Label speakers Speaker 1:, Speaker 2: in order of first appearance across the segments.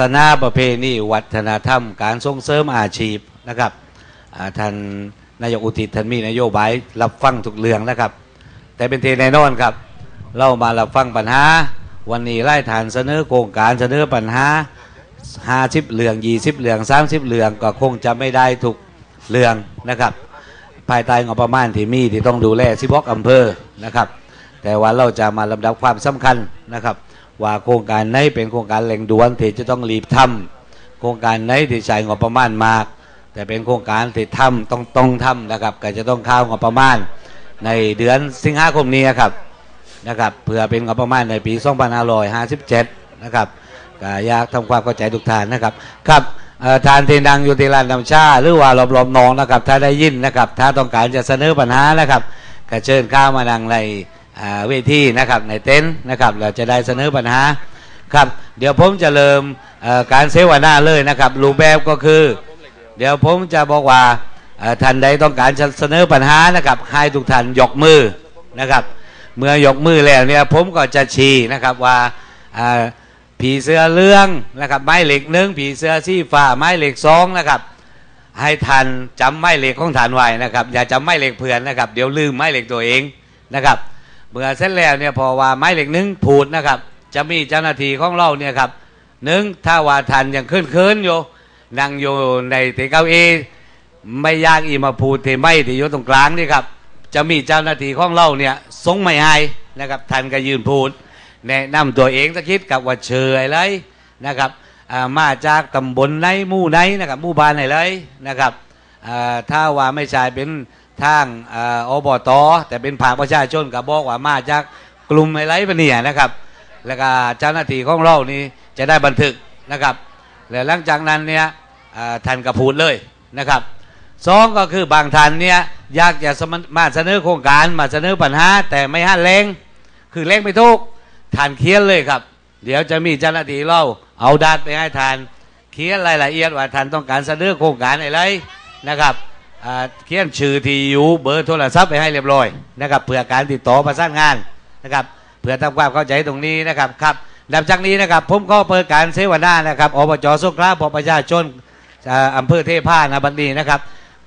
Speaker 1: ศาสนาประเพณีวัฒนธรรม การส่งเสริมอาชีพนะครับท่านนายกอุทิศท่านมีนโยบายรับฟังทุกเรื่องนะครับ แต่เป็นเทแน่นอนครับ เรามารับฟังปัญหา วันนี้ไล่ฐานเสนอโครงการเสนอปัญหาห้าสิบเหลืองยี่สิบเหลืองสามสิบเหลืองก็คงจะไม่ได้ทุกเรื่องนะครับ ภายใต้งบประมาณที่มีที่ต้องดูแลสิบกอำเภอนะครับ แต่ว่าเราจะมาลำดับความสำคัญนะครับ ว่าโครงการไหนเป็นโครงการแหล่งด่วนที่จะต้องรีบทำโครงการไหนที่ใช้งบประมาณมาก แต่เป็นโครงการที่ทำต้องต้องทำนะครับ ก็จะต้องเข้างบประมาณ ในเดือนสิงหาคมนี้ครับนะครับเพื่อเป็นงบประมาณในปี 2557 นะครับก็อยากทำความเข้าใจทุกท่านนะครับครับเอ่อทานเทนังอยู่ที่ร้านน้ำชา หรือว่าหลอมๆนองนะครับ ถ้าได้ยินนะครับ ถ้าต้องการจะเสนอปัญหานะครับก็เชิญข้ามานังใน เวทีนะครับในเต็นท์นะครับเราจะได้เสนอปัญหาครับเดี๋ยวผมจะเริ่มการเสวนาเลยนะครับรูปแบบก็คือ เดี๋ยวผมจะบอกว่าท่านใดต้องการเสนอปัญหานะครับให้ทุกท่านยกมือนะครับ เมื่อยกมือแล้วเนี่ยผมก็จะชี้นะครับว่าผีเสื้อเรื่องนะครับไม้เหล็กหนึ่งผีเสื้อสีฟ้าไม้เหล็กสองนะครับให้ทันจำไม้เหล็กของฐานไว้นะครับอย่าจำไม้เหล็กเพื่อนนะครับ เดี๋ยวลืมไม้เหล็กตัวเองนะครับ เมื่อเสร็จแล้วเนี่ยพอว่าไม้เหล็กหนึ่งผูดนะครับ จะมีเจ้าหน้าที่ของเราเนี่ยครับหนึ่งถ้าว่าทันยังขึ้นคืนอยู่นั่งอยู่ในเตเก้าอี้ไม่ยากอีมาพูดเทไม่ที่อยู่ตรงกลางนี่ครับ จะมีเจ้าหน้าที่ของเราเนี่ยทรงไม่หายนะครับทันก็ยืนพูดแนะนำตัวเองสักคิดกับว่าเชยอะไรนะครับมาจากตำบลไหนหมู่ไหนนะครับหมู่บ้านไหนเลยนะครับถ้าว่าไม่ใช่เป็น ทางอ่าอบตแต่เป็นภาคประชาชนก็บบอกว่ามาจากกลุ่มอะไรปะเนี่ยนะครับ แล้วก็เจ้าหน้าที่ของเรานี่จะได้บันทึกนะครับ แล้วหลังจากนั้นเนี่ยท่านก็พูดเลยนะครับสองก็คือบางท่านเนี่ยอยากจะสมมาเสนอโครงการมาเสนอปัญหา แต่ไม่หันเลงคือเลงไม่ถูกท่านเขียนเลยครับ เดี๋ยวจะมีเจ้าหน้าที่เราเอาดัดไปให้ท่านเขียนรายละเอียดว่าท่านต้องการเสนอโครงการอะไรนะครับ เขียนชื่อที่อยู่เบอร์โทรศัพท์ไปให้เรียบร้อยนะครับเพื่อการติดต่อประสานงานนะครับเพื่อทำความเข้าใจตรงนี้นะครับครับดับจากนี้นะครับผมก็เปิดการเสวนานะครับอบจสุขลาพอประชาชนอำเภอเทพานะบันนี้นะครับ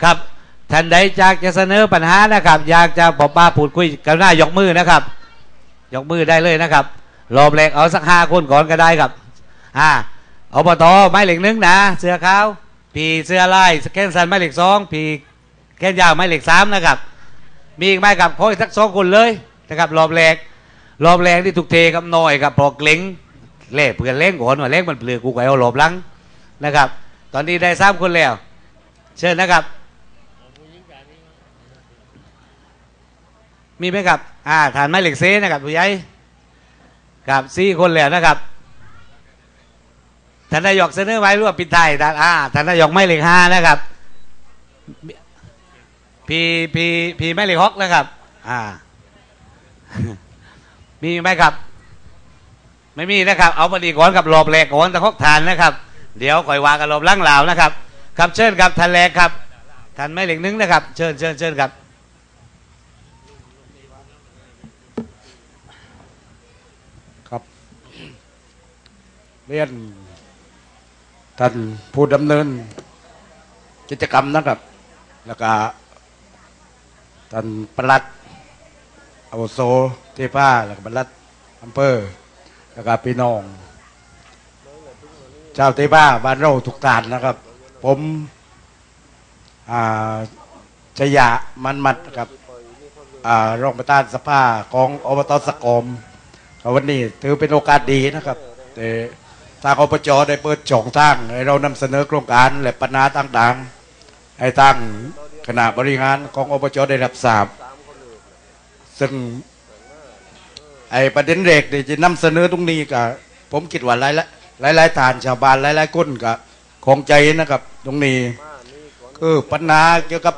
Speaker 1: ครับท่านใดอยากจะเสนอปัญหานะครับ อยากจะบอกป้าพูดคุยกันหน้ายกมือนะครับ ยกมือได้เลยนะครับรอบแรกเอาสักห้าคนก่อนก็ได้ครับอ่าอบตไม้เหล็กหนึงนะเสื้อขาว ผีเสื้อลายสแกนสันไม้เหล็กสองผีแกนยาวไม้เหล็กสามนะครับ มีอีกไหมครับขออีกสักสองคนเลยนะครับรอบแรกรอบแรงที่ถูกเทกับน้อยกับพอกเกล็งเล่เพื่อนเล่งก่อนว่าเล่งมันเปลือกกูไก่เอาหลบหลังนะครับ ตอนนี้ได้สามคนแล้ว เชิญนะครับมีไหมครับ อ่าฐานไม้เหล็กเซนะครับผู้ใหญ่ครับสี่คนแล้วนะครับ ท่านนายกเสนอไว้ร่วมปิดไทยท่านอ่าท่านนายกไม้เหล็กห้านะครับ พีพีพีไม้เหล็กฮอกนะครับ อ่า มีไหมครับ ไม่มีนะครับ เอาพอดีก่อนกับรอบแรกก่อนตะคอกทานนะครับ เดี๋ยวคอยวางกันรบล่างเหลานะครับครับเชิญครับท่านแรกครับท่านไม่เหล็กนึงนะครับ เชิญเชิญเชิญครับ
Speaker 2: ครับเรียน ท่านผู้ดำเนิน กิจกรรมนะครับ แล้วก็ท่านประหลัดอาวุโสเทพาแล้วก็ประหลัดอำเภอแล้วก็พี่น้องชาวเทพาบ้านเราทุกท่านนะครับ ผมอ่าชยะมันมัดกับรองประธานสภาของอบตสกอมวันนี้ถือเป็นโอกาสดีนะครับแต่ ทางอบจได้เปิดช่องทางให้เรานำเสนอโครงการและปัญหาต่างๆ ให้ทางคณะบริหารของอบจได้รับทราบซึ่งไอ้ประเด็นเรกที่จะนำเสนอตรงนี้ก็ผมคิดว่าหลายหลายหลายๆฐานชาวบ้านหลายๆคนก็ของใจนะครับ ตรงนี้คือปัญหาเกี่ยวกับ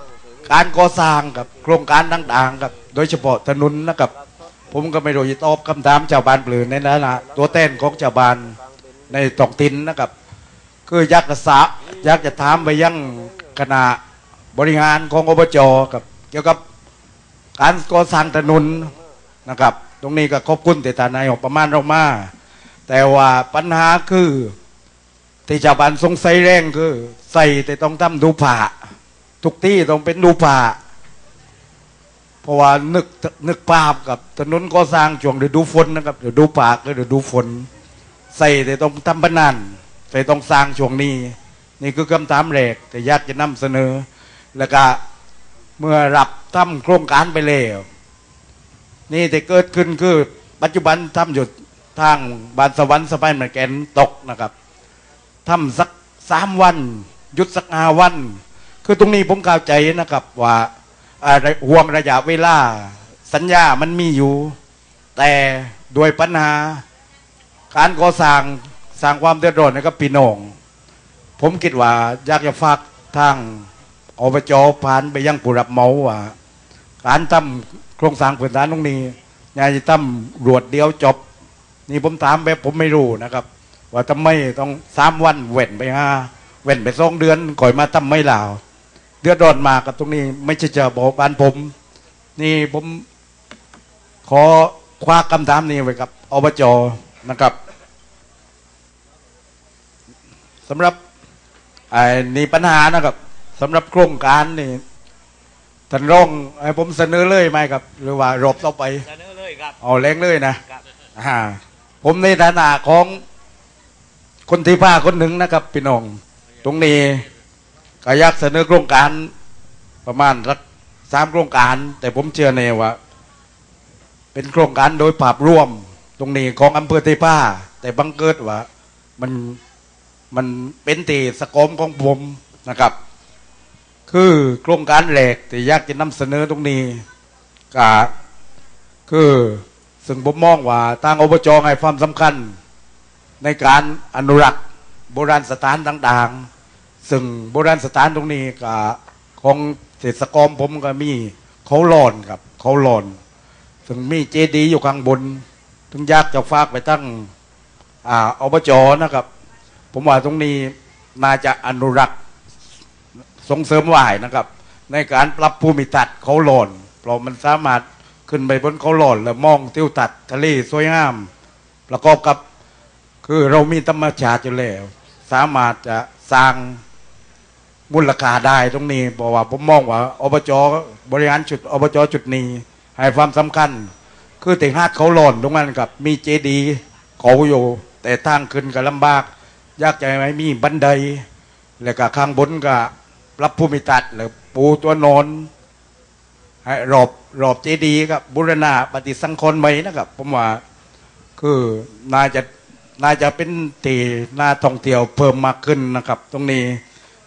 Speaker 2: การก่อสร้างกับโครงการต่างๆครับ โดยเฉพาะถนนนะครับ ผมก็ไม่รู้จะตอบคำถามชาวบ้านเปลือในนั้นนะตัวแทนของชาวบ้าน ในตอกตินนะครับ คือยากจะสะยากษ์จะถามไปยังคณะบริหารของอบจกับ เกี่ยวกับการก่อสร้างถนนนะครับ ตรงนี้ก็ขอบคุณแต่ตานายประมาณเรามาแต่ว่าปัญหาคือที่ชาวบ้านสงสัยแรงคือ ใส่แต่ต้องทำดูผ่าทุกที่ต้องเป็นดูผ่าเพราะว่านึกนึกภาพกับถนนก็สร้างช่วงฤดูฝนนะครับฤดูป่าก็ฤดูฝน ใส่แต่ต้องทำบนันใส่ต้องสร้างช่วงนี้ นี่คือคำถามแรกแต่อยากจะนำเสนอ แล้วก็เมื่อรับทำโครงการไปแล้วนี่แต่เกิดขึ้นคือปัจจุบันทำอยู่ทางบานสวรรค์สไปมันแกนตกนะครับทำสักสามวันหยุดสักห้าวัน คือตรงนี้ผมเข้าใจนะครับ ว่าอ่าห่วงระยะเวลา สัญญามันมีอยู่ แต่ด้วยปัญหา การก่อสร้างสร้างความเดือดร้อนให้กับพี่น้อง ผมคิดว่าอยากจะฝากทางอบจผ่านไปยังผู้รับเหมาว่าการทำโครงสร้างพื้นฐานตรงนี้อยากจะทำรวดเดียวจบ นี่ผมถามแบบผมไม่รู้นะครับ ว่าทำไมต้องสามวันเว้นไปห้าเว้นไปสองเดือนก่อยมาทำไม่ลาวเดือดร้อนมากกับตรงนี้ ไม่ใช่จะบอกบ้านผม นี่ผมขอคว้าคำถามนี้ไว้กับอบจนะครับ สำหรับไอ้นี่ปัญหานะครับสำหรับโครงการนี่ท่านรองให้ผมเสนอเลยไหมครับ หรือว่ารบต่อไป
Speaker 1: เสนอเลยครับ
Speaker 2: เอาแรงเลยนะครับอ่าผมในฐานะของคนที่ผ้าคนหนึ่งนะครับพี่น้อง ตรงนี้ก็อยากเสนอโครงการประมาณสักสามโครงการ แต่ผมเชื่อแน่ว่า เป็นโครงการโดยภาพรวม ตรงนี้ของอำเภอเทพาแต่บังเกิดว่า มัน มันเป็นตีสกอมของผมนะครับ คือโครงการแหลกที่อยากจะนำเสนอตรงนี้ก็คือซึ่งผมมองว่าทางอบจให้ความสำคัญ ในการอนุรักษ์โบราณสถานต่างๆ ซึ่งโบราณสถานตรงนี้ก็ของเศรษฐกรผมก็มีเขาหลอนครับ เขาหลอนซึ่งมีเจดีย์อยู่ข้างบน ถึงยากจะฝากไปตั้งอ่าอบจนะครับ ผมว่าตรงนี้น่าจะอนุรักษ์ส่งเสริมไหวนะครับ ในการปรับภูมิทัศน์เขาหลอนเพราะมันสามารถขึ้นไปบนเขาหลอนแล้วมองทิวทัศน์ทะเลสวยงาม ประกอบกับคือเรามีธรรมชาติอยู่แล้ว สามารถจะสร้างมูลค่าได้ตรงนี้บอกว่าผมมองว่าอบจบริหารจุดอบจจุดนี้ ให้ความสำคัญ คือติงฮาดเขาหล่นตรงนั้นกับ มีเจดีย์เขาอยู่ แต่ทางขึ้นก็ลำบาก ยากใจไหมมีบันได แล้วก็ข้างบนก็รับภูมิทัศน์หรือปูตัวนอนให้รอบรอบเจดีย์ครับบุรณะปฏิสังขรณ์ไหมนะครับผมว่าคือน่าจะน่าจะเป็นตีน่าท่องเที่ยวเพิ่มมากขึ้นนะครับ ตรงนี้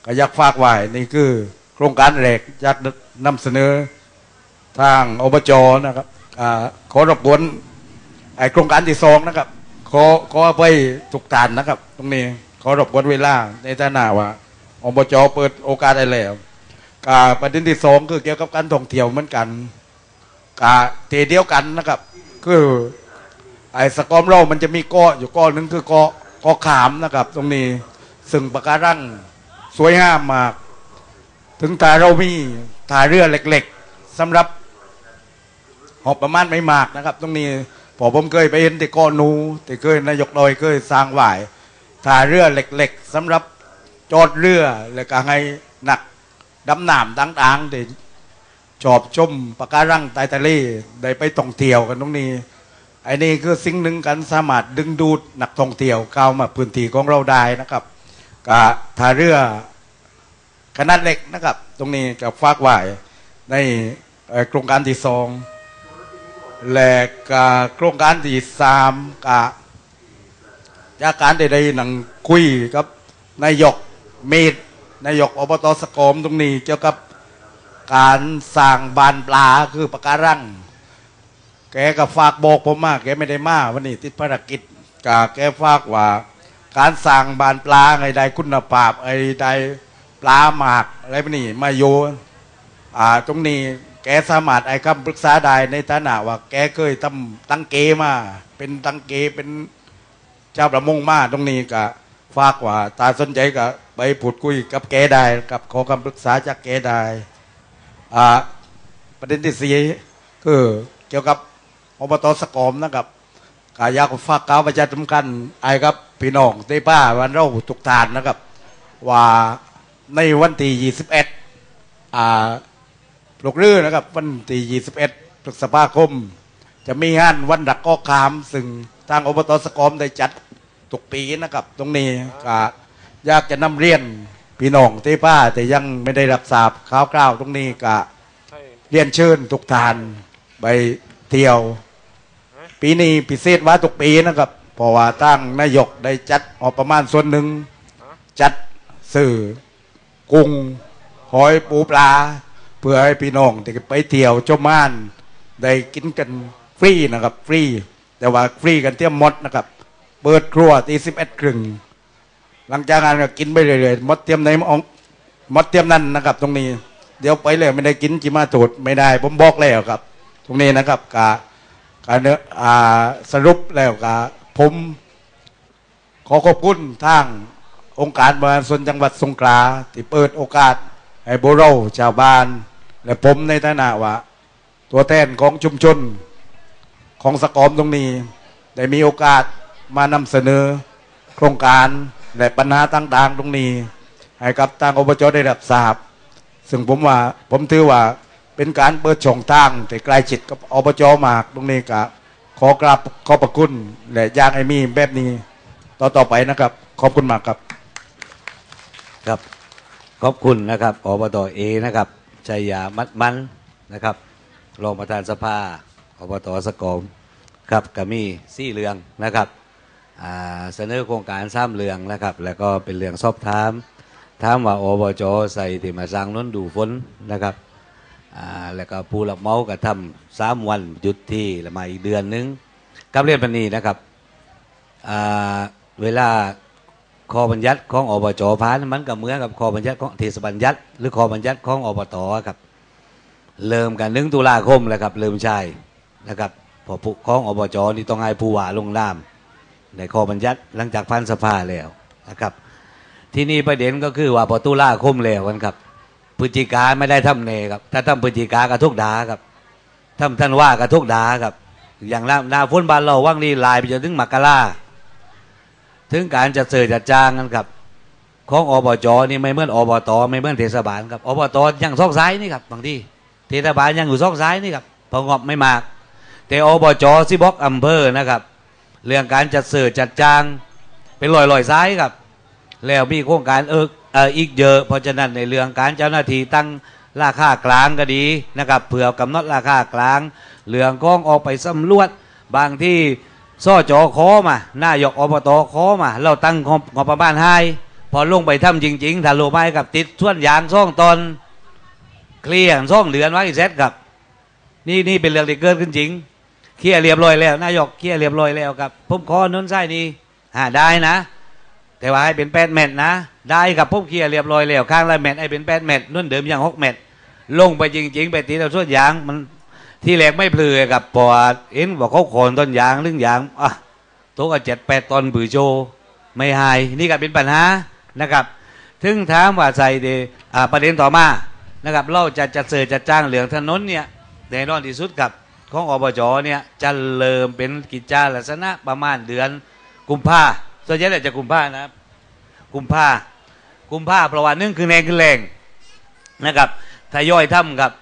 Speaker 2: ก็อยากฝากไว้นี่คือ โครงการแรกอยากนำเสนอทางอบจนะครับอขอรบกวนไอโครงการที่สองนะครับ ขอขอไปทุกฐานนะครับ ตรงนี้ขอรบกวนเวลาในฐานะว่าอบจเปิดโอกาสได้แล้วกาประเด็นที่สองคือเกี่ยวกับการท่องเที่ยวเหมือนกันกาเทเดียวกันนะครับ คือไอ้สกอมเรามันจะมีเกาะอยู่เกาะหนึ่งคือเกาะเกาะขามนะครับ ตรงนี้ซึ่งปะการังสวยงามมาก ถึงแต่เรามีถ่ายเรือเล็ก ๆสำหรับหอบประมาณไม่มากนะครับ ตรงนี้ พอผมเคยไปเห็นที่กาะนูที่เคยนายกดอยเคยสร้างหวายถ่ายเรือเหล็กๆสำหรับจอดเรือแล้วก็ให้หนักดำน้ำต่างๆที่ชอบชมปะการังใต้ทะเลได้ไปท่องเที่ยวกันตรงนี้ไอ้นี่คือสิ่งหนึ่งกันสามารถดึงดูดนักท่องเที่ยวเข้ามาพื้นที่ของเราได้นะครับก็ท่าเรือขนาดเล็กนะครับ ตรงนี้กับฟากไว้ในโครงการที่สอง และก็โครงการที่สามก็จากการได้ได้หนังคุยกับนายกเมดนายกอบตสกอมตรงนี้เกี่ยวกับการสร้างบานปลาคือปะการัง แกก็ฝากบอกผมมากแกไม่ได้มาวันนี้ติดภารกิจกาแกฝากว่า การสั่งบานปลาไอ้ใดคุณภาพไอ้ใดปลาหมากอะไรพวกนี้มาโยอ่าตรงนี้ กสามารถไอ้คำปรึกษาได้ในฐานะว่า แกเคยทำตั้งเกมา เป็นตั้งเกเป็นเจ้าประมงมาตรงนี้ก็ฝากว่า ตาสนใจก็ไปพูดคุยกับแกได้กับขอคำปรึกษาจากแกได้อ่าประเด็นที่สี่คือเกี่ยวกับอบตสกอมนะครับกายากฝากกาวประชาสัมพันไอ้ครับพี่น้องเต้ป้าวันเราทุกทานนะครับ ว่าในวันที่21อ่า ปลุกรื่อนะครับ วันที่21พฤษภาคม จะมีงานวันดักกอขาม ซึ่งทางอบตสกอมได้จัดทุกปีนะครับ ตรงนี้ก็อยากจะนำเรียนพี่น้องเต้ป้าแต่ยังไม่ได้รับทราบข่าวกล่าวตรงนี้ก็เรียนเชิญทุกทานไปเที่ยว ปีนี้พิเศษว่าทุกปีนะครับเพราะว่าตั้งนายกได้จัดออกประมาณส่วนหนึ่งจัดสื่อกุ้งหอยปูปลาเพื่อให้พี่น้องที่ไปเที่ยวชมม่านได้กินกันฟรีนะครับ ฟรี แต่ว่าฟรีกันเตรียมมดนะครับ เปิดครัวตีสิบเอ็ดครึ่งหลังจากงานก็กินไปเรื่อยๆมดเตรียมในมองมดเตรียมนั่นนะครับ ตรงนี้ เดี๋ยวไปเลยไม่ได้กินจิมาถูดไม่ได้ ผมบอกแล้วครับ ตรงนี้นะครับกาการเนื้ออ่าสรุปแล้วกาผมขอขอบคุณทางองค์การบริหารส่วนจังหวัดสงขลาที่เปิดโอกาสให้บุเราชาวบ้าน และผมในฐานะว่า ตัวแทนของชุมชนของสกอมตรงนี้ ได้มีโอกาสมานำเสนอ โครงการและปัญหาต่างๆตรงนี้ ให้กับทางอบจได้รับทราบ ซึ่งผมว่าผมถือว่าเป็นการเปิดช่องทางแต่ใกล้ชิดกับอบจมากตรงนี้ก็ขอกราบขอบพระคุณและยากให้มีแบบนี้ ต่อต่อไปนะครับ ขอบคุณมากครับ
Speaker 1: ครับ ขอบคุณนะครับอบตเอนะครับ ชัยยามัดมันนะครับรองประธานสภาอบตสกอมครับกมีซี่เรืองนะครับเสนอโครงการสร้างเรืองนะครับ แล้วก็เป็นเรื่องสอบถามถามว่าอบจใส่ที่มาสร้างน้นดูฝนนะครับแล้วก็ผู้รับเมาก็ทำสามวันหยุดที่ละมาอีกเดือนนึงกับเรียนปนีนะครับเวลา คอบัญญัติของอบจพานมันก็เหมือนกับคอบัญญัติของเทศบัญญัติ หรือคอบัญญัติของอบตครับ เริ่มกันหนึ่งตุลาคมแล้วครับ เริ่มใช้นะครับพอผู้ของอบจนี่ต้องให้ผู้ว่าลงนามในคอบัญญัติหลังจากพันสภาแล้วนะครับ ที่นี่ประเด็นก็คือว่าพอตุลาคมแล้วกันครับพฤศจิกาไม่ได้ทำเนครับ ถ้าทำพฤศจิกากระทุกดาครับทำท่านว่ากระทุกดาครับ อย่างหน้าหน้าฝนบานเราว่างนี่ลายไปจนถึงมกรา ถึงการจะเสื่อจัดจ้างกันครับ ของอบจนี่ไม่เหมือนอบตไม่เหมือนเทศบาลครับอบตยังซอกซ้ายนี่ครับบางทีเทศบาลยังอยู่ซอกซ้ายนี่ครับพองบไม่มาก แต่อบจสิบอกอำเภอนะครับ เรื่องการจัดเสื่อจัดจ้างเป็นลอยลอยซ้ายครับ แล้วมีโครงการเอออีกเยอะเพราะฉะนั้นในเรื่องการเจ้าหน้าที่ตั้งราคากลางก็ดีนะครับเผื่อกำหนดราคากลาง เรื่องกองออกไปสำรวจบางที่ ซ่อจอขอมานายกอบตขอมา เราตั้งงบงบประมาณให้พอลงไปทำจริง ๆถ้าโลไปกับติดส่วนยางซ่องตอนเคลียร์ซ่องเดือนไว้เสร็จครับ นี่นี่เป็นเรื่องที่เกิดขึ้นจริงเคลียร์เรียบร้อยแล้วนายกเคลียร์เรียบร้อยแล้วครับผมขอน้นไส้นี่หาได้นะ แต่ว่าให้เป็นแปดเม็ดนะ ได้ครับผมเคลียร์เรียบร้อยแล้วข้างละเม็ดให้เป็นแปดเม็ดนุ่นเดิมอยังหกเม็ดลงไปจริง ๆ ไปตีเราส่วนยางมัน ที่แรกไม่เพลือกับปอดเอ็นบอกเขาโคนต้นยางเรื่องยางอะตัวก็เจ็ดแปดตอนบือโจ ไม่หาย นี่ก็เป็นปัญหานะครับ ถึงถามว่าใส่เดอ่าประเด็นต่อมานะครับ เราจะจะเสือจะจ้างเหลืองถนนเนี่ยแน่นอนที่สุดกับของอบจเนี่ยจะเริ่มเป็นกิจจาลักษณะประมาณเดือนกุมภาส่วนใหญ่แล้วจะกุมภานะครับ กุมภากุมภาเพราะว่านึ่งคือแรงคือแรงนะครับทยอยทำครับ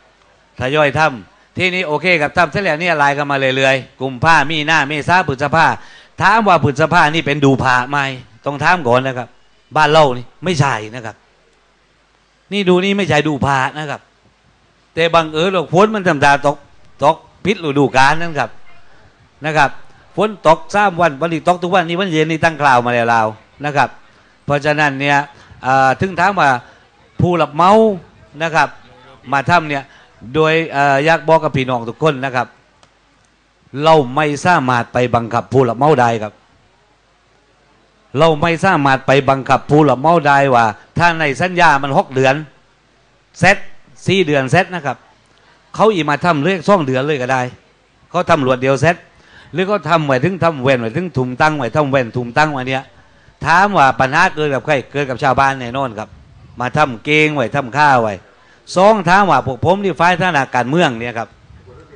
Speaker 1: ทยอยทำ ที่นี้โอเคครับทำเสร็จแล้วเนี่ยลายกันมาเรื่อยๆกลุ่มผ้ามีหน้าเมษาพฤษภาถามว่าพฤษภานี่เป็นดูผ้าไหมต้องถามก่อนนะครับ บ้านเรานี่ไม่ใช่นะครับ นี่ดูนี่ไม่ใช่ดูผ้านะครับ แต่บังเอิญหรอกฝนมันธรรมดาตกตกพิษฤดูกาลนั่นครับนะครับฝนตกสามวันวันนี้ตกทุกวันนี้วันเย็นนี่ตั้งคราวมาแล้วเรานะครับ เพราะฉะนั้นเนี่ยถึงถามว่าผู้รับเมานะครับ มาทำเนี่ย โดยอยากบอกกับพี่น้องทุกคนนะครับ เราไม่สามารถไปบังคับผู้รับเมาได้ครับ เราไม่สามารถไปบังคับผู้รับเมาได้ว่า ถ้าในสัญญามันหกเดือนเซตสี่เดือนเซตนะครับ เขาอีมาทำเรื่องซ่องเดือนเลยก็ได้ เขาทำรวดเดียวเซตหรือเขาทำไว้ถึงทำเว้นไว้ถึงถุมตั้งไว้ทำเว้นถุมตั้งไว้เนี่ยถามว่าปัญหาเกิดกับใครเกิดกับชาวบ้านแน่นอนครับ มาทำเกงไว้ทำข้าวไว้ สองถามว่าพวกผมที่ฝ่ายธนาการเมืองเนี่ยครับ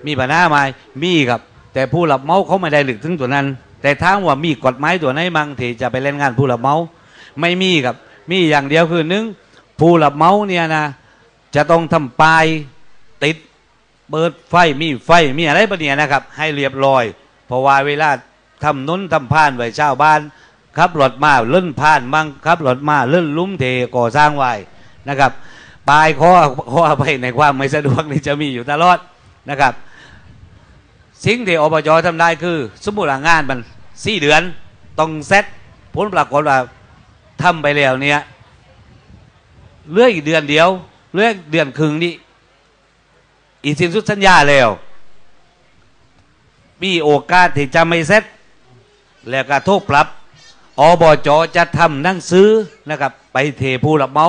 Speaker 1: มีปัญหาไหมมีครับ แต่ผู้รับเมาเขาไม่ได้หลึกถึงตัวนั้น แต่ถ้ามว่ามีกฎหมายตัวไหนมั่งที่จะไปเล่นงานผู้รับเมาไม่มีครับ มีอย่างเดียวคือหนึ่งผู้รับเมาเนี่ยนะจะต้องทำป้ายติดเปิดไฟมีไฟมีอะไรปะเนี่ยนะครับ ให้เรียบร้อยเพราะว่าเวลาทำนุ้นทำผ่านไว้ชาวบ้านขับรถมาเลื่นผ่านมั่งขับรถมาเลื่นลุ้มเทก่อสร้างไว้นะครับ ปลายข้อข้อไปในความไม่สะดวกนี่จะมีอยู่ตลอดนะครับ สิ่งที่อบจทำได้คือ สมมติงานมันสี่เดือนต้องเซตผลปรากฏว่าทำไปแล้วเนี่ยเลืออีกเดือนเดียวเลืออีกเดือนครึ่งนี่อีกสิ้นสุดสัญญาแล้ว มีโอกาสที่จะไม่เซ็ตแล้วก็โทษปรับอบจจะทำหนังซื้อนะครับ ไปเทผู้รับเมา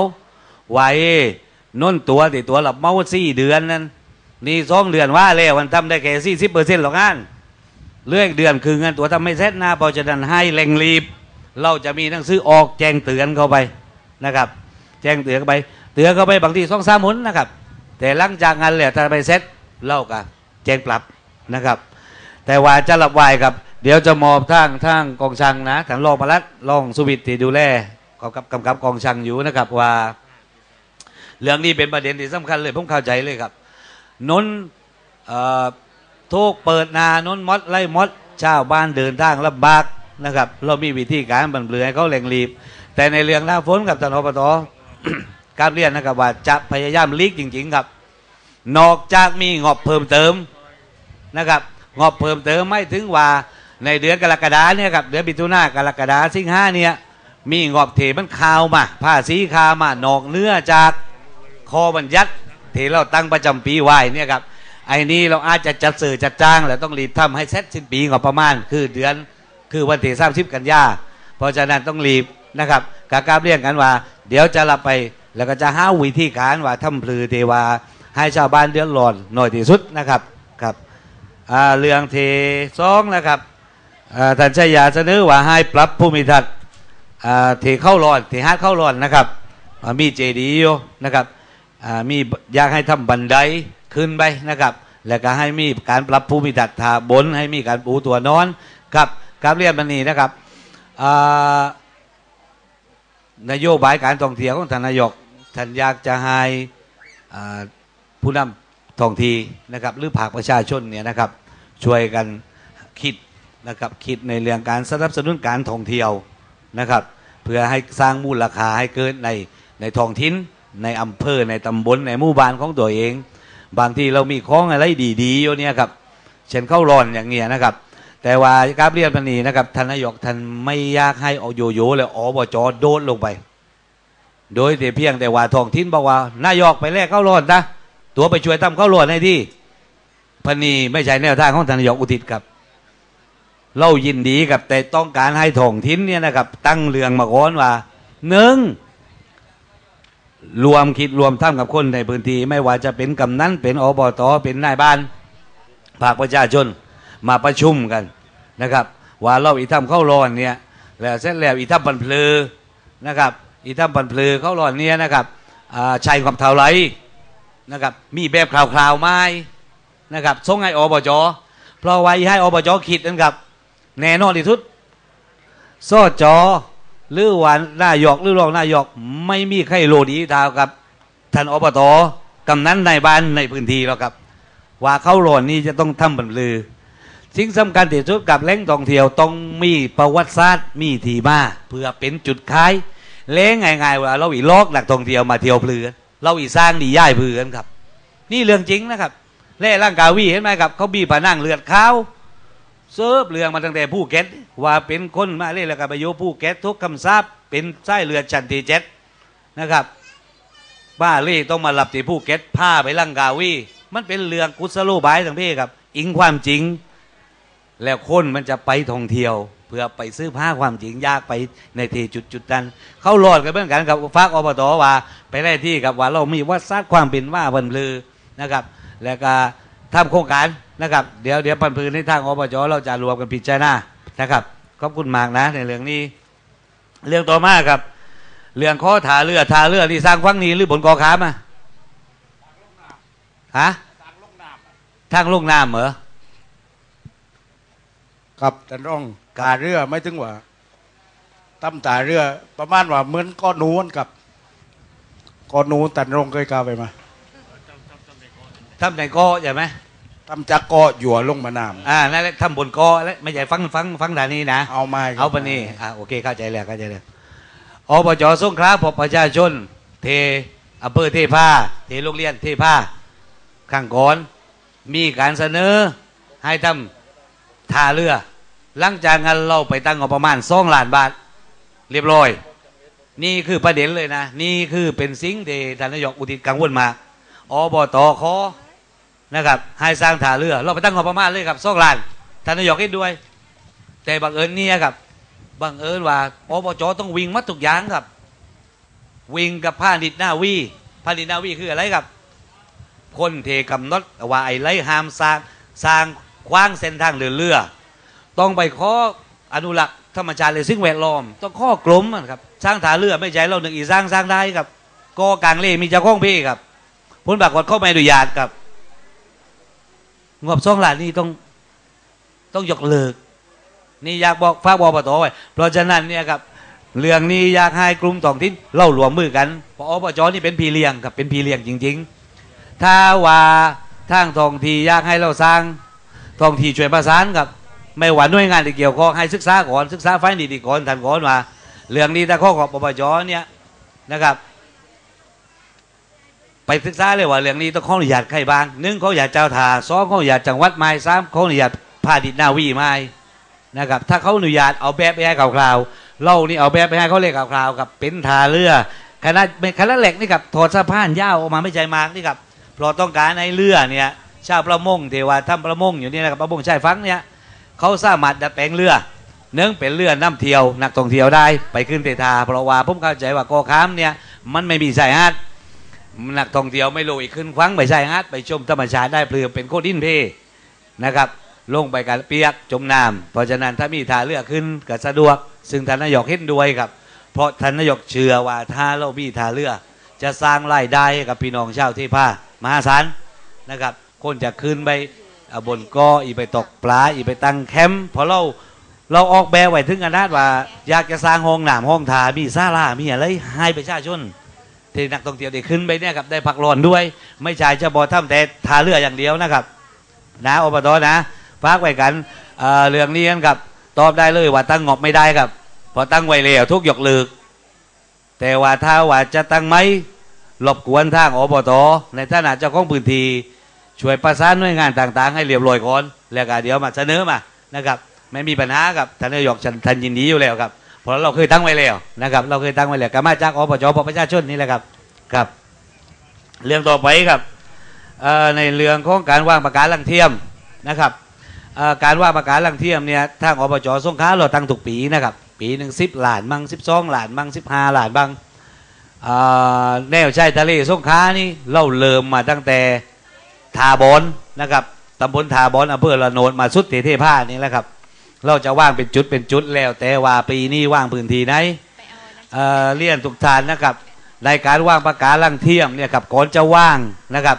Speaker 1: ไว้ น้นตัวที่ตัวรับเมาสี่เดือนนั้นนี่สองเดือนว่าแล้วมันทำได้แค่สี่สิบเปอร์เซ็นต์หรอกงานเลืออีกเดือนคือเงินตัวทำไม่เซ็ตนะเพราะฉะนั้นให้เร่งรีบ เราจะมีหนังสือออกแจ้งเตือนเข้าไปนะครับ แจ้งเตือนเข้าไป เตือนเข้าไปบางทีสองสามหนนะครับ แต่หลังจากงานแล้วถ้าไปเซ็ตเล่ากันแจ้งปรับนะครับ แต่ว่าจะรับไหวครับ เดี๋ยวจะมอบทางทางกองช่างนะทางรองพลัดรองสุวิทย์ที่ดูแลกำกับกำกับกองช่างอยู่นะครับว่า เรื่องนี้เป็นประเด็นที่สำคัญเลยผมเข้าใจเลยครับนนทุกเปิดนานนมดไล่มดชาวบ้านเดินทางลำบากนะครับ เรามีวิธีการบรรเบือให้เขาเร่งรีบ แต่ในเรื่องหน้าฝนกับท่านอบตการเรียนนะครับว่าจะพยายามลีกจริง ๆ ครับ นอกจากมีงบเพิ่มเติมนะครับงบเพิ่มเติมไม่ถึงว่าในเดือนกรกฎาเนี่ยครับเดือนมิถุนากรกฎาสิงหาเนี่ยมีงบเทมันข่าวมาผ้าสีขาวมา นอกเนื้อจาก คอบัญญัติที่เราตั้งประจำปีไว้เนี่ยครับไอ้นี้เราอาจจะจัดสื่อจัดจ้างแล้วต้องรีบทำให้เสร็จสิ้นปีงบประมาณ คือเดือนคือวันที่สามสิบกันยาเพราะฉะนั้นต้องรีบนะครับกากราบเรียกกันว่า เดี๋ยวจะรับไปแล้วก็จะหาวิธีการว่าทำพลือเทวาให้ชาวบ้านเดือดร้อนหน่อยที่สุดนะครับครับเรื่องทีสองนะครับท่านชัยาเสนอว่าให้ปรับภูมิทัศน์อ่าที่เข้าร้อนที่ฮาดเข้าร้อนนะครับมีเจดีย์นะครับ มีอยากให้ทำบันไดขึ้นไปนะครับ แล้วก็ให้มีการปรับภูมิทัศน์ทาบน ให้มีการปูตัวนอนครับการเรียนบันนี้นะครับนโยบายการท่องเที่ยวของท่านนายกท่านอยากจะให้ผู้นำท้องที่นะครับ หรือภาคประชาชนเนี่ยนะครับ ช่วยกันคิดนะครับคิดในเรื่องการสนับสนุนการท่องเที่ยวนะครับ เพื่อให้สร้างมูลค่าให้เกิดในในท้องถิ่น ในอำเภอในตำบลในหมู่บ้านของตัวเอง บางทีเรามีของอะไรดีๆอยู่เนี่ยครับ เช่นเข้าวร้อนอย่างเงี้ยนะครับ แต่ว่าการเรียนพันนีนะครับท่านนายกท่านไม่อยากให้เอโยโย่แล้วอบจโดดลงไป โดยแต่เพียงแต่ว่าท้องถิ่นบอกว่านายกไปแลกเข้าวร้อนนะตัวไปช่วยทำข้าวหลวดในที่พนีไม่ใช่แนวทางของทานนายกอุทิศครับเรายินดีกับแต่ต้องการให้ถ่องทิ้นเนี่ยนะครับ ตั้งเรื่องมาก่อนว่าหนึ่ง รวมคิดรวมท่ากับคนในพื้นที่ไม่ว่าจะเป็นกำนันเป็นอบตเป็นนายบ้านภาคประชาชนมาประชุมกันนะครับ ว่าเราอีทำข้าร้อนเนี่ยแล้วเสร็จแล้วอีทำปันเพลือนะครับ อีทำปันเพลือเข้าร้อนเนี่ยนะครับอ่าใช้ความเท่าไรนะครับมีแบบคราวๆไหม้นะครับส่งให้อบจเพราะไว้ให้อบจคิดนะครับแน่นอนที่สุดสอจอ หรือหวานหน้ายอกหรือรองหน้ายอก ไม่มีใครโลดีเท่ากับท่านอบตกำนันในบ้านในพื้นที่แล้วครับ ว่าเข้าหลนนี้จะต้องทำบรรลือสิ่งสำคัญที่สุดกับแหล่งท่องเที่ยวต้องมีประวัติศาสตร์มีทีมาเพื่อเป็นจุดขายเล้งง่ายๆว่าเราอีลอกหนักท่องเที่ยวมาเที่ยวเพลือเราอีสร้างดีย่ายเพื่อนครับ นี่เรื่องจริงนะครับเล่ร่างกาวีเห็นไหมครับเขาบีผนังเลือดขาว เซิร์ฟเรื่องมาตั้งแต่ผู้เก็ตว่าเป็นคนมาเล่นแล้วกับประโยชน์ผู้เก็ตทุกคำทราบเป็นไส้เลือชันทีเจ็ดนะครับบ้าเล่ต้องมาหลับที่ผู้เก็ตผ้าไปร่างกาวีมันเป็นเรื่องกุศโลบายทั้งพี่ครับ อิงความจริง แล้วคนมันจะไปท่องเที่ยว เพื่อไปซื้อผ้าความจริงยากไปในทีจุดจุดนั้นเข้ารอดกันเหมือนกันกับฝากอบตว่าไปได้ที่กับว่าเรามีวัดซาดความเป็นว่าบันลือนะครับ แล้วก็ทำโครงการ นะครับ เดี๋ยวเดี๋ยวพันพืนในทางอบจเราจะรวมกันพิจารณานะครับขอบคุณมากนะ ในเรื่องนี้ เรื่องต่อมาครับ เรื่องข้อถาเรือทาเรือที่สร้างฟังนี้หรือบนกอขามาฮะทางลูกน้ำเหรอ
Speaker 2: ครับท่านรอง
Speaker 1: ก
Speaker 2: ตาเรือไม่ถึงว่าตั้มตาเรือ ประมาณว่าเหมือนก้อนนูนกับก้อนนูนตันรงเคยกล่าวไปมา
Speaker 1: ทำในก้อใช่ไหม
Speaker 2: ตั้มจากก้อหยัวลงมานาม
Speaker 1: อ่านั่นแหละทำบนก้อแล้วไม่ใช่ฟังฟังฟังด่านนี้นะ
Speaker 2: เอาไม้ครับ
Speaker 1: เอาปะนี่อ่าโอเคเข้าใจแล้วเข้าใจแล้วอบจสงขลาพบประชาชน เทอำเภอเทพาเทโรงเรียนเทพาข้างก่อน มีการเสนอให้ทำท่าเรือหลังจากนั้นเราไปตั้งงบประมาณสองล้านบาท เรียบร้อย นี่คือประเด็นเลยนะ นี่คือเป็นสิ่งที่ท่านนายกอุทิศกังวลมาอบตขอ นะครับให้สร้างท่าเรือ เราไปตั้งงบประมาณเลยครับสองล้านท่านนายกให้ด้วย แต่บังเอิญเนี่ยครับบังเอิญว่าอบจต้องวิ่งมัดทุกอย่างครับ วิ่งกับผ้าดิดหน้าวีผ้าดิดหน้าวีคืออะไรครับ คนเทกำนดว่าไอ้ไรหามสร้างสร้างคว้างเส้นทางเรือเรือ ต้องไปข้ออนุรักษ์ธรรมชาติเลยซึ่งแวดล้อม ต้องข้อกลมอะครับสร้างถาเรือไม่ใช่เราหนึ่งอีสร้างสร้างได้ครับก็กลางเล่มีเจ้าของพี่ครับพ้นปากฏเข้าไม่อนุญาตครับ งบสองล้านนี่ต้องต้องยกเลิก นี่อยากบอกฝากบอปตไว้เพราะฉะนั้นเนี่ยครับเรื่องนี้อยากให้กลุ่มท้องถิ่นเล่ารวมมือกันเพราะอบจนี่เป็นพีเลียงครับเป็นพีเลียงจริง ๆ ถ้าว่าทางท้องที่อยากให้เราสร้างท้องที่ช่วยประสานกับ ไม่ว่าหน่วยงานที่เกี่ยวข้องให้ศึกษาก่อนศึกษาไฟดีดีก่อนทันก่อนว่าเรื่องนี้ถ้าข้อของปปจเนี่ยนะครับ ไปศึกษาเลยว่าเรื่องนี้ต้องขออนุญาตใครบ้างหนึ่งเขาอยากเจ้าทาสองเขาอยากจังหวัดไม้สามเขาอนุญาตพาดิดนาวีไม้นะครับ ถ้าเขาอนุญาตเอาแบบไปให้ข่าวๆเรานี่เอาแบบไปให้เขาเลยข่าวๆกับเป็นทาเรือคณะคณะเหล็กนี่กับถอดสะพานยาวออกมาไม่ใจมากนี่ครับเพราะต้องการในเรือเนี่ยชาวประมงเทวาทำประมงอยู่นี่นะครับประมงชายฟังเนี่ยเขาสามารถดัดแปลงเรือเนื่องเป็นเรือน้ำเที่ยวนักท่องเที่ยวได้ไปขึ้นเตทาเพราะว่าผมเข้าใจว่าเกอค้ามเนี่ยมันไม่มีชายหาด นักท่องเที่ยวไม่รู้อีกขึ้นควังไปชายหาดไปชมธรรมชาติได้เปลือเป็นโคดินเพนะครับ ลงไปกันเปียกจมน้ำเพราะฉะนั้นถ้ามีทาเรือกขึ้นก็สะดวก ซึ่งท่านนายกเห็นด้วยครับ เพราะท่านนายกเชื่อว่าถ้าเรามีทาเรือกจะสร้างรายได้ให้กับพี่น้องชาวเทพามหาศาลนะครับคนจะขึ้นไปบนก็อีไปตกปลาอีไปตั้งแคมป์เพราะเราเราออกแบบไว้ถึงขนาดว่า อยากจะสร้างห้องน้ำห้องทามีซาลามีอะไรให้ประชาชน ที่นักท่องเที่ยวได้ขึ้นไปเนี่ยครับได้พักร้อนด้วย ไม่ใช่จะบอทำแต่ทาเรืออย่างเดียวนะครับ นะอบตนะฝากไว้กันเเรื่องนี้กันครับตอบได้เลยว่าตั้งงบไม่ได้ครับพอตั้งไว้แล้วทุกหยกเลิกแต่ว่าถ้าว่าจะตั้งไหมรบกวนทางอบตในฐานะเจ้าของพื้นที่ช่วยประสานหน่วยงานต่าง ๆ ให้เรียบร้อยก่อนแล้วก็เดี๋ยวมาเสนอมานะครับ ไม่มีปัญหากับท่านนายกท่านยินดีอยู่แล้วครับ เพราะเราเคยตั้งไว้แล้วนะครับ เราเคยตั้งไว้แล้วก็มาจากอบจพประชาชนนี่แหละครับครับ เรื่องต่อไปครับในเรื่องของการว่างประกาศลังเทียมนะครับการว่างประกาศลังเทียมเนี่ยทางอบจสงขลาเราตั้งทุกปีนะครับ ปีหนึ่งสิบล้านบ้างสิบสองล้านบ้างสิบห้าล้านบ้างแนวชายทะเลสงขลานี่เราเริ่มมาตั้งแต่ทาบอนนะครับตำบลทาบอนอำเภอละโนนมาสุดเทเทผ้านี่แหละครับ เราจะว่างเป็นจุดเป็นจุดแล้ว แต่ว่าปีนี้ว่างพื้นที่ไหนเอ่อเรียนทุกทานนะครับในการว่างประกาศลังเทียมเนี่ยครับก่อนจะว่างนะครับ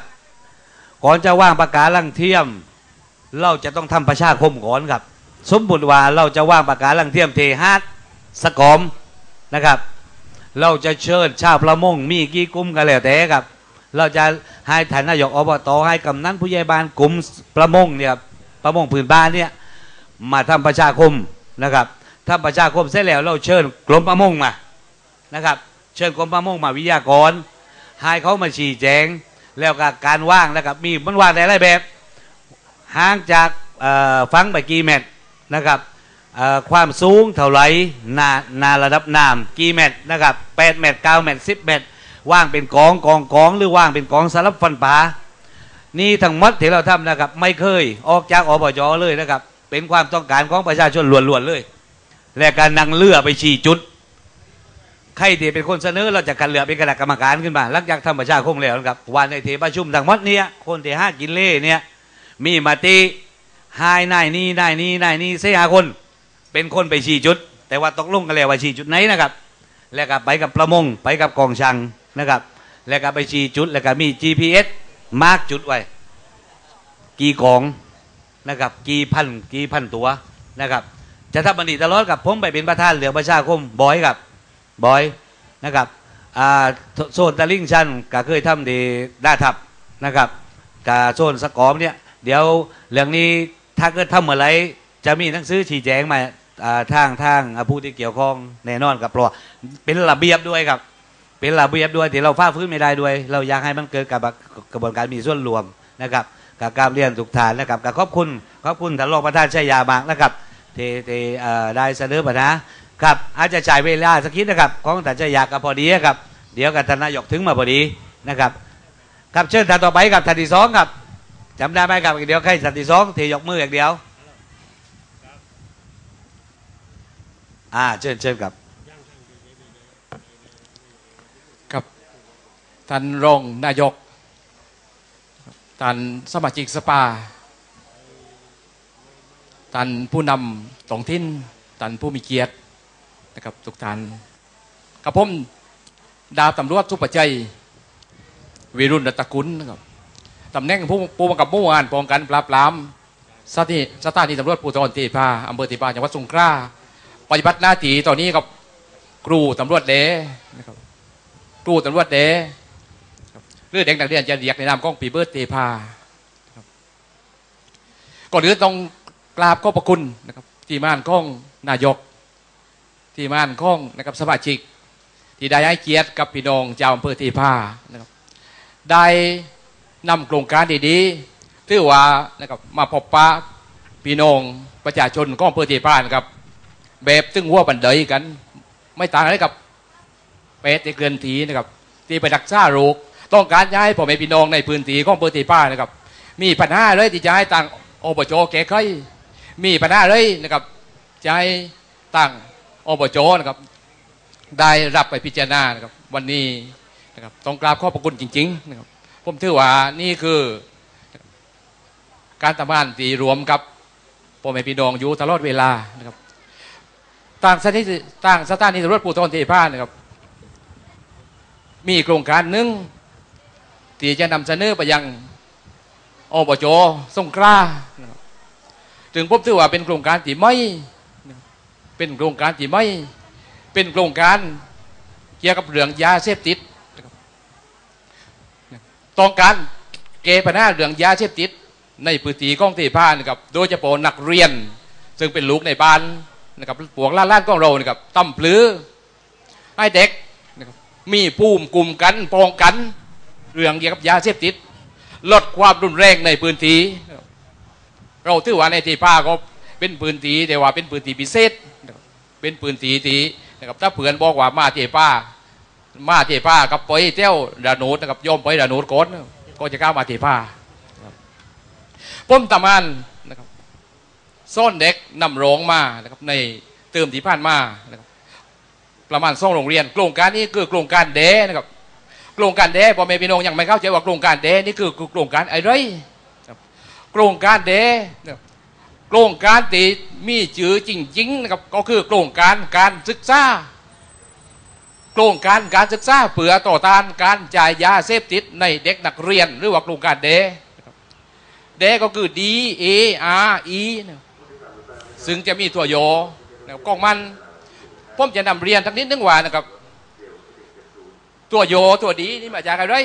Speaker 1: ก่อนจะว่างประกาศลังเทียม เราจะต้องทำประชาคมก่อนครับ สมบุติว่าเราจะว่างประกาศลังเทียมเทฮาร์ดสกอมนะครับ เราจะเชิญชาวประมงมีกี่กลุ่มกันแล้วแต่ครับ เราจะให้ท่านนายกอบตให้กำนันผู้ใหญ่บ้านกลุ่มประมงเนี่ยครับประมงพื้นบ้านเนี่ย มาทำประชาคมนะครับทำประชาคมเสร็จแล้วเราเชิญกรมประมงมานะครับ เชิญกรมประมงมาวิทยากรให้เขามาชี้แจงแล้วก็การว่างนะครับมีมันว่างในหลายแบบห่างจากฟังไปกี่เมตรนะครับความสูงเท่าไหรนานาระดับน้ำกี่เมตรนะครับแปดเมตรเก้าเมตรสิบเมตรว่างเป็นกองกองกองหรือว่างเป็นกองสลับฟันปลานี่ทั้งหมดที่เราทำนะครับ ไม่เคยออกจากอบจเลยนะครับ เป็นความต้องการของประชาชนล้วนๆเลย และการนั่งเรือไปชี้จุดใครที่เป็นคนเสนอเราจะกันเรือเป็นคณะกรรมการขึ้นมาหลังจากทำประชาคมแล้วนะครับวันในเทประชุมทั้งหมดเนี่ยคนที่ห้ากินเล่เนี่ยมีมาติหายนายนี่นายนี่นายนี่เสียหาคน เป็นคนไปชี้จุด แต่ว่าตกลงกันแล้วว่าชี้จุดไหนนะครับ แล้วก็ไปกับประมงไปกับกองช่างนะครับ แล้วก็ไปชี้จุดแล้วก็มี GPS มาร์กจุดไว้กี่กอง นะครับกี่พันกี่พันตัวนะครับจะทำบันดีตลอดกับผมไปเป็นประธานเหลือประชาคมบอยกับบอยนะครับโซนตะลิ่งชันก็เคยทำดีด้าทับนะครับกับโซนสกอมเนี่ยเดี๋ยวเรื่องนี้ถ้าเกิดทำเมื่อไรจะมีหนังสือชี้แจงมาทางทางผู้ที่เกี่ยวข้องแน่นอนกับเพราะว่าเป็นระเบียบด้วยครับ เป็นระเบียบด้วยที่เราฟ้าฟื้นไม่ได้ด้วย เราอยากให้มันเกิดกับกระบวนการมีส่วนรวมนะครับ กับการเรียนทุกฐานนะครับกับขอบคุณขอบคุณท่านรองประธานชัยยามากนะครับที่ที่เอ่อได้เสนอปัญหาครับอาจจะจ่ายเวลาสักนิดนะครับ ของท่านชัยยากับพอดีครับ เดี๋ยวกับท่านนายกถึงมาพอดีนะครับครับเชิญท่านต่อไปกับท่านที่สองครับจำได้ไหมครับอีกเดียวใครท่านที่สองที่ยกมืออย่างเดียวอ่าเชิญเชิญครับ
Speaker 3: กับท่านรองนายก ท่านสมาชิกสภาท่านผู้นำท้องถิ่นท่านผู้มีเกียรตินะครับทุกท่านกับผมดาวตำรวจสุประชัยวิรุณรัตนกุลนะครับตำแหน่งผู้ผู้บังคับหมู่งานป้องกันปราบปรามสถานีสถานีตำรวจภูธรตีพาอำเภอตีพาจังหวัดสงขลาปฏิบัติหน้าที่ตอนนี้กับครูตำรวจเดนะครับครูตำรวจเด หรือเด็กนักเรียนจะเรียกในนามของปีเบิร์ตเตพาก่อนอื่นต้องกราบขอบพระคุณนะครับที่ม่านของนายก ที่ม่านของนะครับสมาชิก ที่ได้ให้เกียรติกับพี่น้องชาวอำเภอเทพานะครับได้นำโครงการดีๆที่ว่านะครับมาพบปะพี่น้องประชาชนของอำเภอเทพานะครับแบบตึงหัวบันไดยกัน ไม่ต่างอะไรกับเป็ดที่เกินทีนะครับ ที่ไปรักษาโรค ต้องการย้ายพ่อแม่พี่น้องในพื้นที่ของพื้นที่ป้านะครับ มีปัญหาเลยที่จะให้ต่างอบจแก้ไขมีปัญหาเลยนะครับจะให้ต่างอบจนะครับ ได้รับไปพิจารณานะครับ วันนี้นะครับต้องกราบขอบพระคุณจริง ๆ นะครับ ผมถือว่านี่คือ การทำงานที่รวมกับพ่อแม่พี่น้องอยู่ตลอดเวลานะครับต่างสถานีต่างสถานีตำรวจภูธรที่ผ้านะครับ มีโครงการหนึ่ง ที่จะนำเสนอไปยังอบจสงขลานะครับถึงพบถือว่าเป็นโครงการที่ไม่ เป็นโครงการที่ไม่ เป็นโครงการเกี่ยวกับเรื่องยาเสพติดต้องการเกปัญหาเรื่องยาเสพติด ในพื้นที่ของที่ผ้านะครับโดยเฉพาะนักเรียน ซึ่งเป็นลูกในบ้านนะครับปวกล้านล้านของเรานะครับตั้มพลือให้เด็กมีภูมิกลุ่มกันป้องกัน เรื่องเกี่ยวกับยาเสพติด ลดความรุนแรงในพื้นที่นะครับเราถือว่าในที่ผ้าก็เป็นพื้นที่แต่ว่าเป็นพื้นที่พิเศษ เป็นพื้นที่ที่นะครับถ้าเผื่อนบอกว่ามาที่ผ้า มาที่ผ้ากับไปเที่ยวดานูดนะครับย่อมไปดานูดก่อนก็จะก้าวมาที่ผ้านะครับผมตำงานนะครับซ่อนเด็กนำโรงมานะครับในเติมที่ผ่านมานะครับประมาณสองโรงเรียน โครงการนี้คือโครงการเดนะครับ โครงการเดพอแม่พี่น้องยังไม่เข้าใจว่าโครงการเดนี่คือโครงการอะไรครับโครงการเดนะครับโครงการที่มีชื่อจริงๆนะครับก็คือโครงการการศึกษาโครงการการศึกษาเพื่อต่อต้านการจ่ายยาเสพติดในเด็กนักเรียน หรือว่าโครงการเดนะครับเดก็คือ D A R E นะครับซึ่งจะมีตัวโยนะครับกล้องมันผมจะนำเรียนทั้งนิดนึงว่านะครับ ตัวโยตัวดีนี่มาจากอะไร